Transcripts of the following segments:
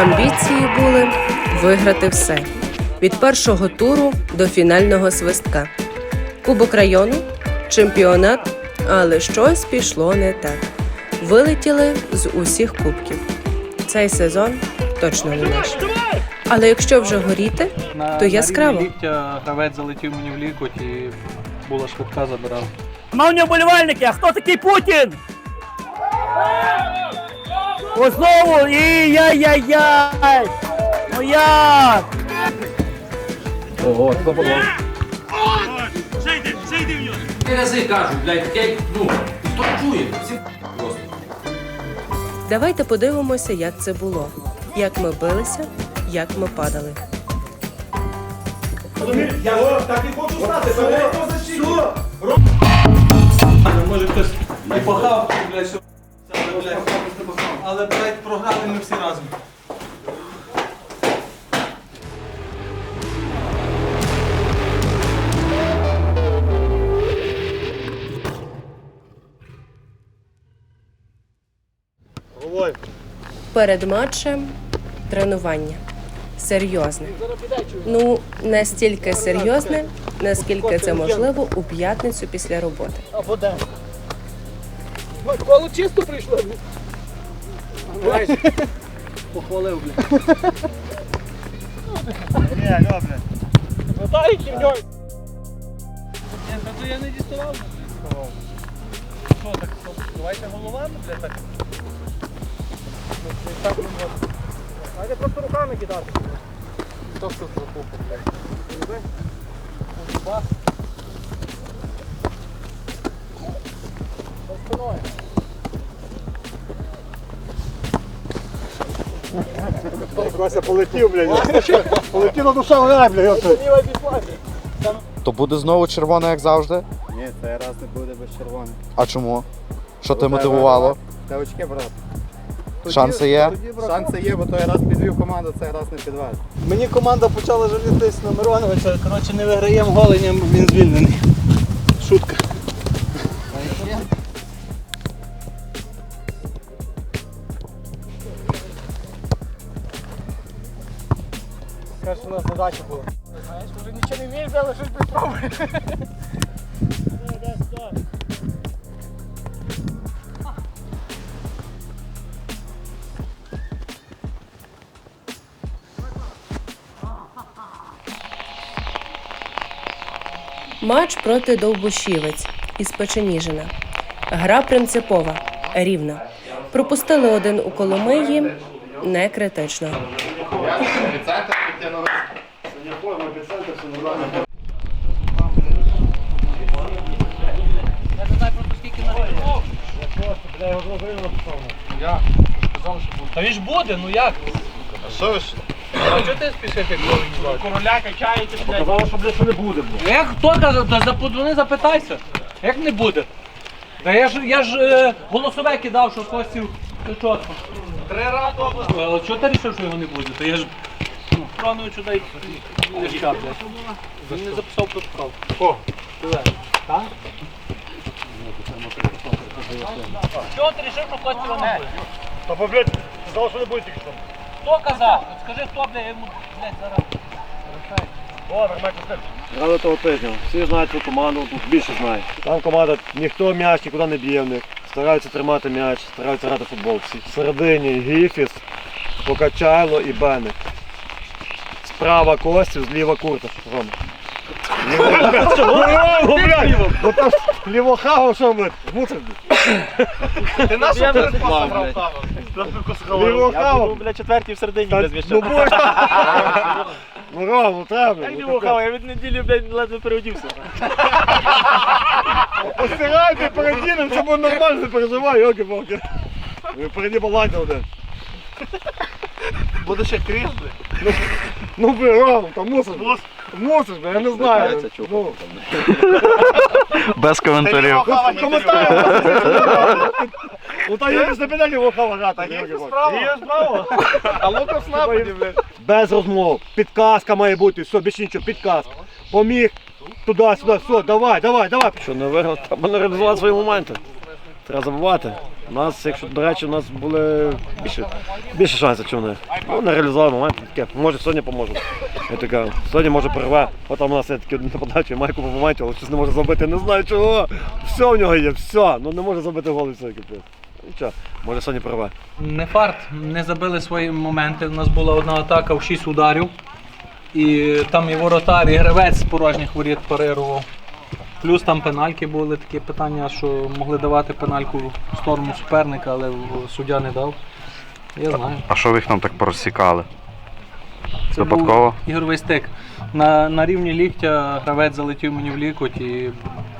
Амбіції були виграти все від першого туру до фінального свистка. Кубок району, чемпіонат, але щось пішло не так. Вилетіли з усіх кубків. Цей сезон точно не наш. Але якщо вже горіти, То яскраво. Гравець залетів мені в лікоть і була швидка забирав. Шановні вболівальники, а хто такий Путін? Ось знову і яй-яй-яй! Ну як? Три рази кажу, блядь, таке, ну, хто чує, всі просто. давайте подивимося, як це було, як ми билися, як ми падали. Може хтось і пахав, блядь, що блядь, але блядь, програли ми всі разом. Перед матчем тренування. Серйозне. Ну, настільки серйозне, наскільки це можливо у п'ятницю після роботи. Або де? Коло чисто прийшло. Похвалив, блядь. Ні, добре. Отай ківньою. Ні, та то я не діставав. Що так, що, давайте головами, блядь, так. Треба просто руками кидати. Хто що запухав, блядь? Бас. Вася полетів, блядь. Полетіла душа в блядь. То буде знову червона, як завжди. Ні, цей раз не буде без червоних. А чому? Що те мотивувало? Це очки, брат. Шанси є? Шанси є, бо той раз підвів команду, цей раз не підвез. Мені команда почала жалітись на Мироновича. Коротше, не виграємо голенням, він звільнений. Шутка. У нас задача була. Знаєш, вже нічого не вмієш, але щось попробуй. Матч проти Довбушівець із Печеніжина. Гра принципова, рівна. Пропустили один у Коломиї, не критично. Та він ж буде, ну як? А що ж? А чого ти спішиш, як коли Короля качаєте, блядь. Казали, що блядь, що не буде, блядь. Ну як хто каже, та заподзвони, запитайся. Як не буде? Та я ж я ж е, голосове кидав, що це чітко. Три рази Але чого ти вирішив, що його не буде? То я ж ну, Фроновичу дай ляшка, блядь. Він не записав протокол. О. Так? Чого ти вирішив, що Костів не буде? Та, бо, блядь, казали, що не буде тільки що. Хто казав? От Скажи, хто, блядь, я йому, блядь, зараз. О, нормально, все. Грали того тижня. Всі знають цю команду, тут більше знають. Там команда ніхто м'яч нікуди не б'є в них. Стараються тримати м'яч, стараються грати в футбол. Всі. Всередині Гіфіс, Покачайло і Беник. Справа Костів, зліва Курта. Рома. Ліво, лівохава, що ми? Мусор. Ти нашу передпасу Лівохава. бля, четвертій в середині Та- без Ну будь! Ну Ром, ну треба. Як ну, не я від неділі, блядь, ледве переодівся. Постирайте переділим, це буде нормально, не переживай, йоки поки. Ви переді баланьте один. Буде ще кріс, блядь. Ну би, Ром, там мусиш. Мусиш, бля, я не знаю. Ну, Без коментарів. коментарі. Ну та є ж не піде грати. йоки. Є справа. А лука в нападі, блядь. Без розмов. Підказка має бути, все, більше нічого, підказка. Поміг. Туди, сюди, все, давай, давай, давай. Що не виграв, треба не реалізувати свої моменти. Треба забувати. У нас, якщо, до речі, у нас були більше, більше шансів, чи вони. Ну, не реалізували момент, таке. Може сьогодні поможе. Я така, сьогодні може перерве. От там у нас є такі нападачі, має купу моментів, але щось не може забити, не знаю чого. Все в нього є, все. Ну не може забити гол і все капець. Нічого, може сьогодні перерве. Не фарт, не забили свої моменти. У нас була одна атака в 6 ударів. І там і воротар, і гравець з порожніх воріт парирував. Плюс там пенальки були такі питання, що могли давати пенальку в сторону суперника, але суддя не дав. Я знаю. А що ви їх нам так порозсікали? Це Випадково? був ігровий стик. На, на рівні ліктя гравець залетів мені в лікоть і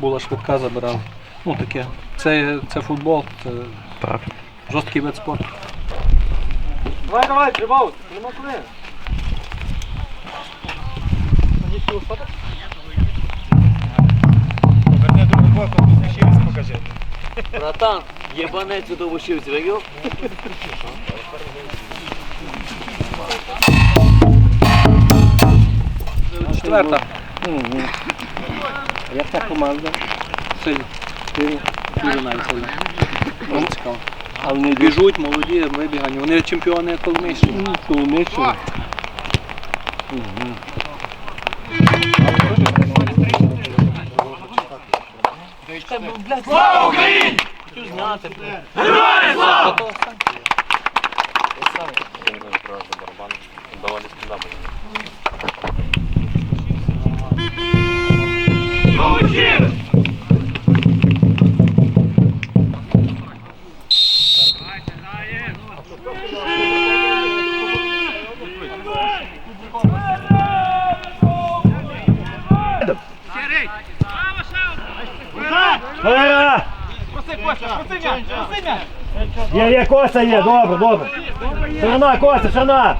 була швидка забирав. Ну таке. Це, це футбол, це Так. жорсткий вид спорту. Давай, давай, тримав, нема куди. Боку, ще раз покажи. Братан, єбанець до вишивці, видів? Четверта. Як та команда? Сильно. Дуже навіть сильно. Дуже цікаво. Але не біжуть, молоді, вибігані. Вони чемпіони Коломийщини. Коломийщина. Слава Україні! Хочу блядь. Героям слава! Валера! Є, Костя є, добре, добре. Ширина, Костя, ширина.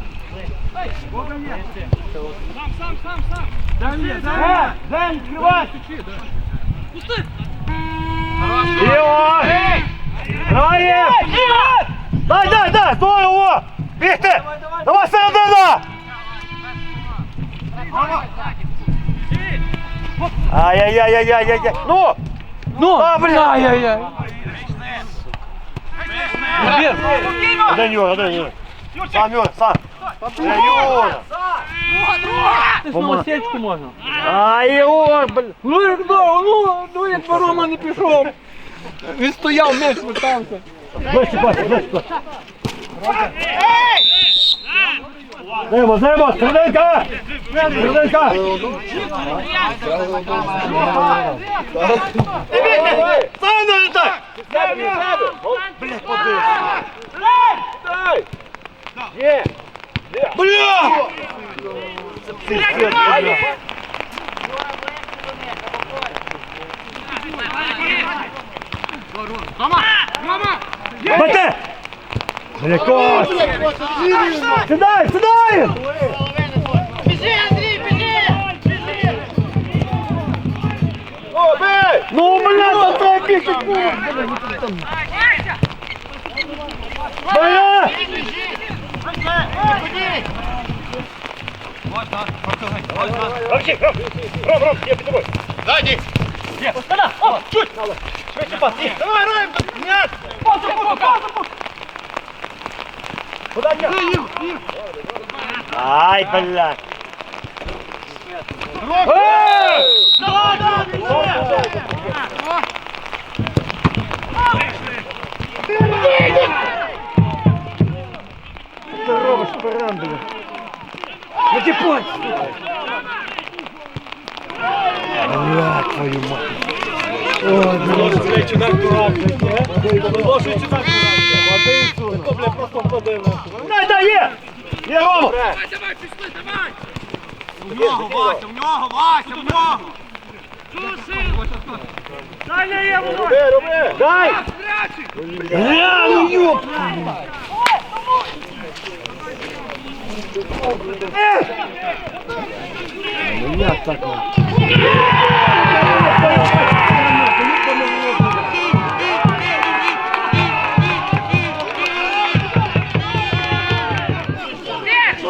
Ігор! Грає! Дай, дай, дай, здорово! Бігти! Давай середина! Ай-яй-яй-яй-яй-яй! Ну! Ну! А, блін! Ай-яй-яй! Збір! Да Юра, да Юра. Сам Юра, сам. Да Юра. Знову сечку можна. А, Юр, блін. Ну як довго, ну, ну як Рома не пішов. Він стояв, меч вертався. Ближче, Костя, ближче, Костя. Немо, немо, серединка! Серединка! Сам не літай! Блядь, подивись. Є! Бля! Пиздец, бля. Бате! Бля, Костя! Сідай, сідай! Біжи, Андрій, біжи! Біжи! Ну, бля, там треба бігти Курва! Бля! Ай, бля! Що ти робиш, парам, бля? Ну ти пой! Бля, твою мать! Ой, бля! Дай, дай, є! Є, Рома! В нього, Вася, в нього, Вася, в нього! Роби, роби! Дай! Бля, ну! Е! Ну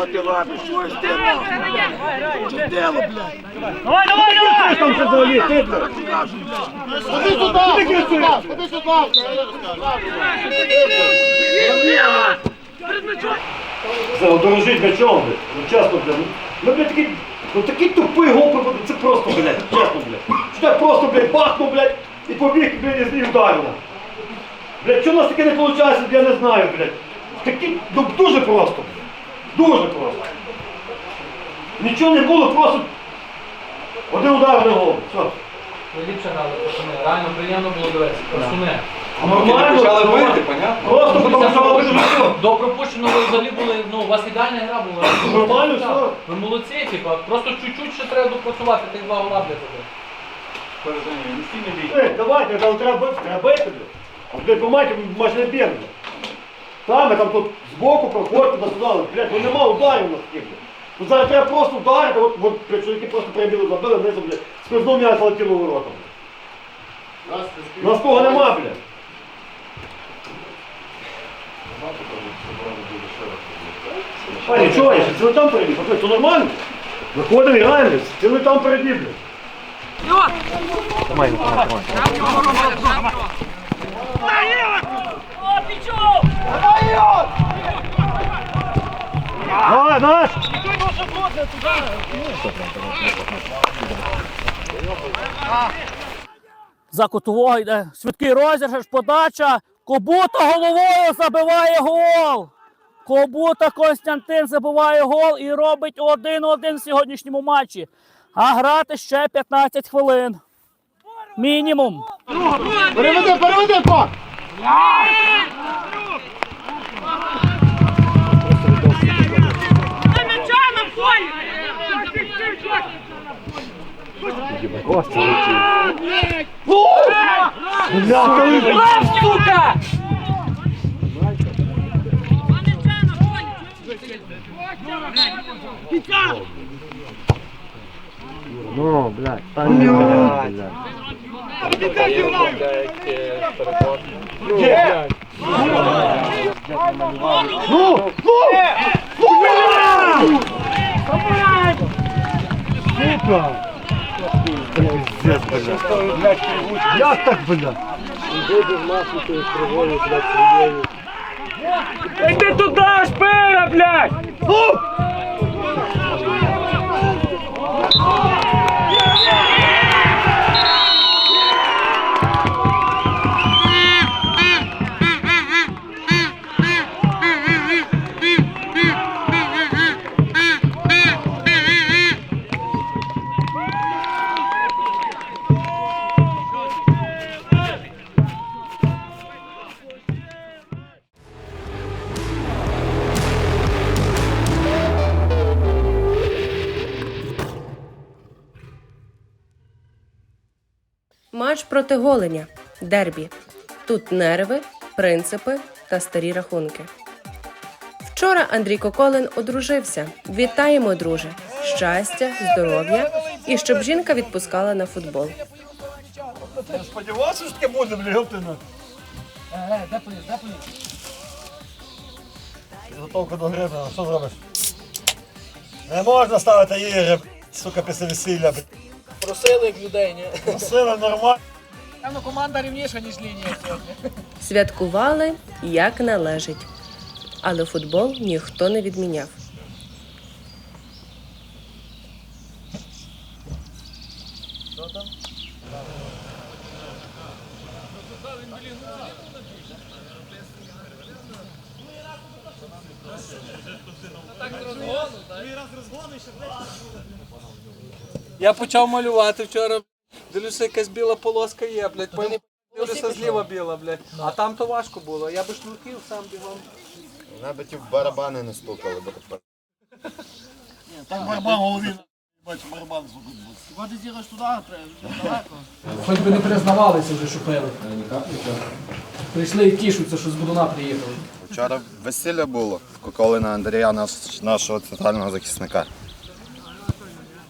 як так? Що ти Давай, давай, давай! Там ще взагалі ти, блядь. Ходи сюди! Ходи сюди! Ходи сюди! Це дорожить м'ячом, блядь. Ну чесно, блядь. Ну, блядь, такий, ну такий тупий гол. Це просто, блядь, чесно, блядь. Що так просто, блядь, бахнув, блядь, і побіг, блядь, і вдарило. Блядь, що у нас таке не виходить, я не знаю, блядь. Такі, ну дуже просто, блядь. Дуже просто. Нічого не було, просто один удар на голову. Все. Ліпше грали, пацани. Реально приємно було дивитися. Пацани. Нормально, почали нормально. бити, понятно? Просто тому що ви До пропущеного ви взагалі були, ну, у вас ідеальна гра була. Нормально, Так. все. Ви молодці, типа, просто чуть-чуть ще треба допрацювати, тих два гола для тебе. Ей, давайте, там треба бити, треба бити, блядь. А блядь, не бігли. Там, там тут збоку проходьте до сюди, блядь, ну нема ударів у нас таких, блядь. Зараз треба просто вдарити, от, от чоловіки просто перебіли, забили, низом, блядь, сквозну м'ясо летіло. У нас того нема, блядь. А нічого, я ще цілий там перебіг, пацани, то нормально. Виходимо, граємо, блядь, цілий там перебіг, блядь. Давай, За кутового йде швидкий розіграш, подача. Кобута головою забиває гол. Кобута Константин забиває гол і робить 1-1 в сьогоднішньому матчі. А грати ще 15 хвилин. Мінімум. Переведи, переведи, пак! Сука! Ну, блядь, там не блядь. Ну, ну! Сука! Пиздец, блядь. Як так, блядь? Іди туди, шпира, блядь! Проти голеня. Дербі. Тут нерви, принципи та старі рахунки. Вчора Андрій Коколин одружився. Вітаємо, друже! Щастя, здоров'я і щоб жінка відпускала на футбол. Сподівався, що таке буде, блядь, Галтина. Е, де поліз, де поліз? Підготовка до гри, блядь, що зробиш? Не можна ставити ігри, сука, після весілля. Просили як людей, ні? Сила нормально. Певно, команда рівніша, ніж лінія сьогодні. Святкували як належить. Але футбол ніхто не відміняв. Я почав малювати вчора. Дивлюся, якась біла полоска є, блядь. Потім дивлюся зліва біла, блядь. А там то важко було. Я би шнурків сам бігом. Надо ті в барабани не стукали, бо тепер. Там барабан голові, бачу, барабан, сука. Хіба ти з'їдеш туди, далеко? Хоч би не признавалися вже, що пили. Прийшли і тішуться, що з Будуна приїхали. Вчора весілля було в Коколина Андрія, наш- нашого центрального захисника.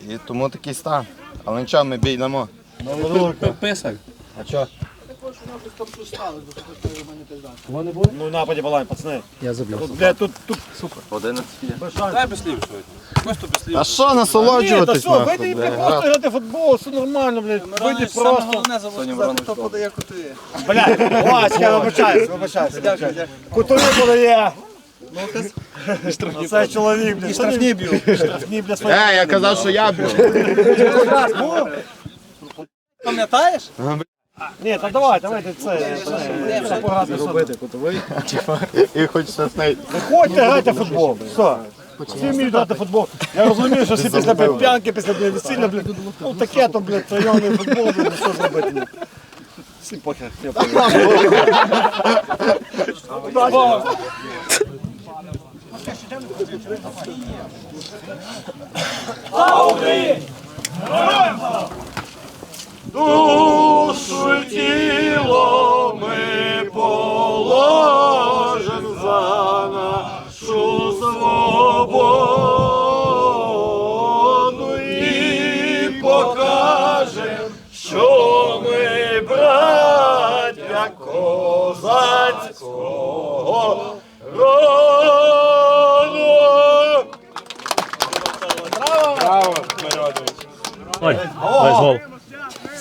І тому такий стан. Але нічого, ми бійдемо. Новодолка. А що? Вони були? Ну, нападі балань, пацани. Я. Тут, блядь, тут, тут 11 є. без шансів. А що Ні, та насолоджуватись? що, вийди і просто грати футбол, все нормально, блядь. Вийди просто. Хто подає кути? Блядь, Васька, я вибачаюсь, вибачаюсь. вибачаюсь. Кутові подає. Це чоловік, блядь. Штрафні б'ю. Штрафні, блядь, свої. Е, я казав, що я б'ю. Пам'ятаєш? Ні, та давай, давайте це. це, Це погано. Робити кутовий. І хочеться з нею. Виходьте, грайте в футбол. Все. Всі вміють грати в футбол. Я розумію, що всі після блядь, п'янки, після блядь, весілля, блядь, ну таке то, блядь, районний футбол, блядь, що зробити. ні. Всі похер. я понял. Душу і тіло ми положим за нашу свободу і покажем, що ми браття козацького роду.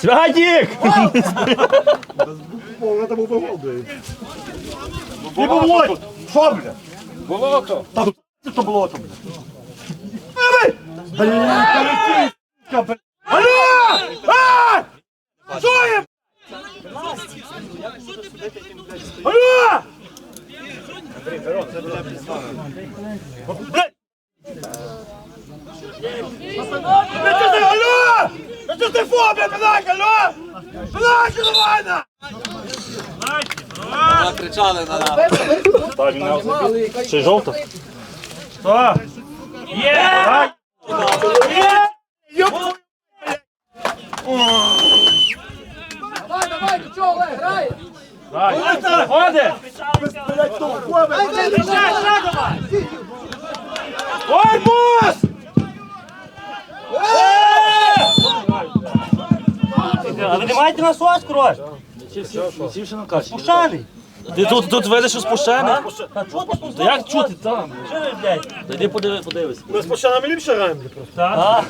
Святік! Это був блядь. І болото. Що, блядь? Болото. Та це то болото, блядь. Блядь, перекинь, сука, блядь. Алло! А! Що є? Алло! Блядь! Блядь, що ти, алло! Що ти фо, блядь, блядь, алло! Блядь, давай на! Кричали на нас. Чи жовто? Що? Є! Є! Йоп! Давай, давай, ти чого, Олег, грає? Ходи! Блядь, хто? А ви не маєте насос, коротш? Спущений. Ти тут, тут видиш, що спущений? Та як чути там? Що ви, блядь? Та йди подиви, подивись. Ми з пощанами ліпше граємо, просто. Так.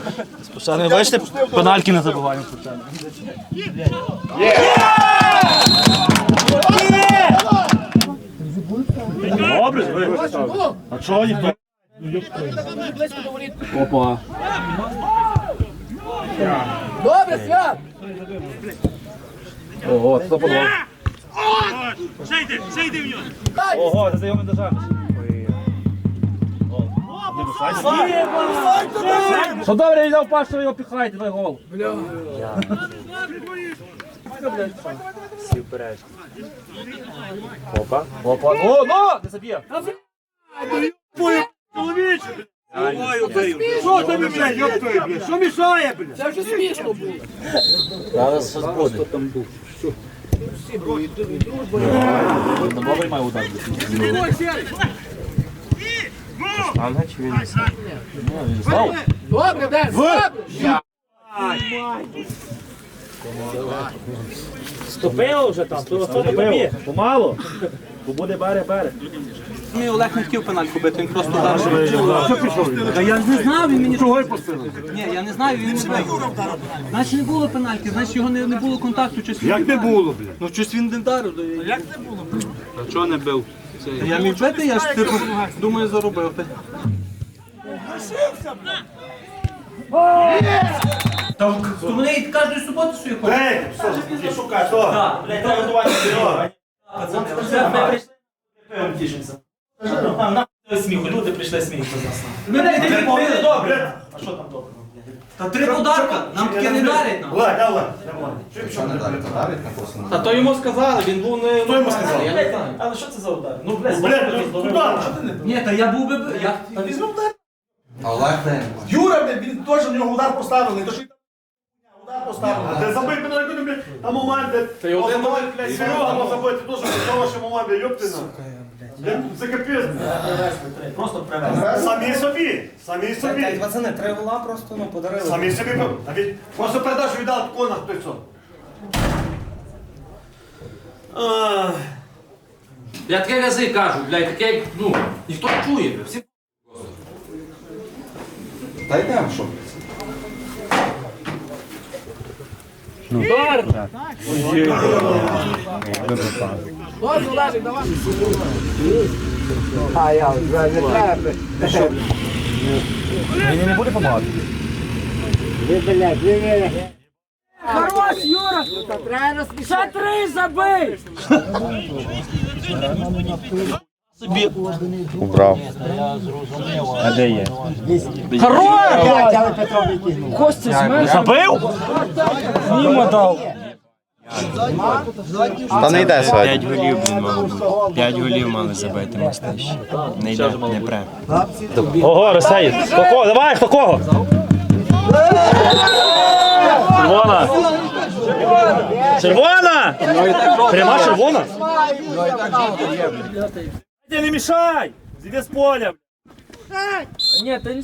Спущений, бачите, пенальки не забуваємо спущений. Добре, ви. А чого ніхто? Опа. Добре, свят! Ого, це подвал. Ще йди, ще йди в нього. Ого, це зайомий держав. Що добре, він впав, що його піхають, ви гол. Бля. Опа, опа. О, ну, не заб'є. Що тобі, блядь, йоп блядь? Що мішає, блядь? Це вже смішно було. Зараз щось буде. Хто там був? Добрий має удар. Штанга чи він? Ну, він став. Добре, Ден, добре! Ступило вже там, то ступило. Помало. Бо буде бере, бере. Мій Олег не хотів пенальку бити, він просто дав. Що пішов? Та я не знав, він мені Чого пустили? Ні, я не знаю, він не бив. Значить не було пенальки, значить його не, не було контакту. Щось він Як не було, блядь? Ну щось він не вдарив. Як не було? А чого не бив? Я міг бити, я ж типу, думаю, заробив. ти. Та то мене і кожної суботи що я хочу. Ей, що, ти шукаєш, що? Так, блядь, Це. Ми прийшли. Там на сміху, люди прийшли сміху з нас. Мене не відповіли добре. А що там добре? Та три подарка, нам таке не дарять нам. Олег, дай, Олег, дай, Олег. Що пішов? Та то йому сказали, він був не. Хто йому сказав? Я не знаю. Але що це за удар? Ну, блядь, Блядь, ну, куди? Не? Ні, та я був би. Я... Та візьму удар. Юра, блядь, він теж в нього удар поставили, то що удар поставили. Де забив мене, як блядь, там момент, де Та й один Ось, блядь, Серега мав забити, теж хороший момент, блядь, капець, блядь. Просто привез. Самі собі, самі собі. Пацани, три гола просто ну, подарили. Самі собі, а від... просто передачу віддав кона, хто що. Я таке рази кажу, блядь, таке, як, ну, ніхто не чує, блядь, всі Та йдемо, що? Олежик, давай. Хорош, Юра! Ще три забий! Убрав. Забив? Німо дав. Та не йде сьогодні. 5 голів, блін, мало бути. 5 голів мали забити мастищі. Не йде, не пре. Ого, Росеїд. Хто кого? Давай, хто кого? Червона! Червона! Пряма червона? Ти не мішай! Зійди з поля! Ні, ти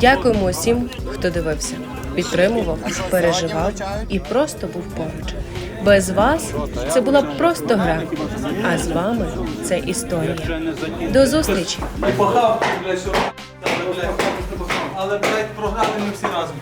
Дякуємо усім, хто дивився, підтримував, переживав і просто був поруч. Без вас це була б просто гра, а з вами це історія. До зустрічі! Але, блядь, програли ми всі разом.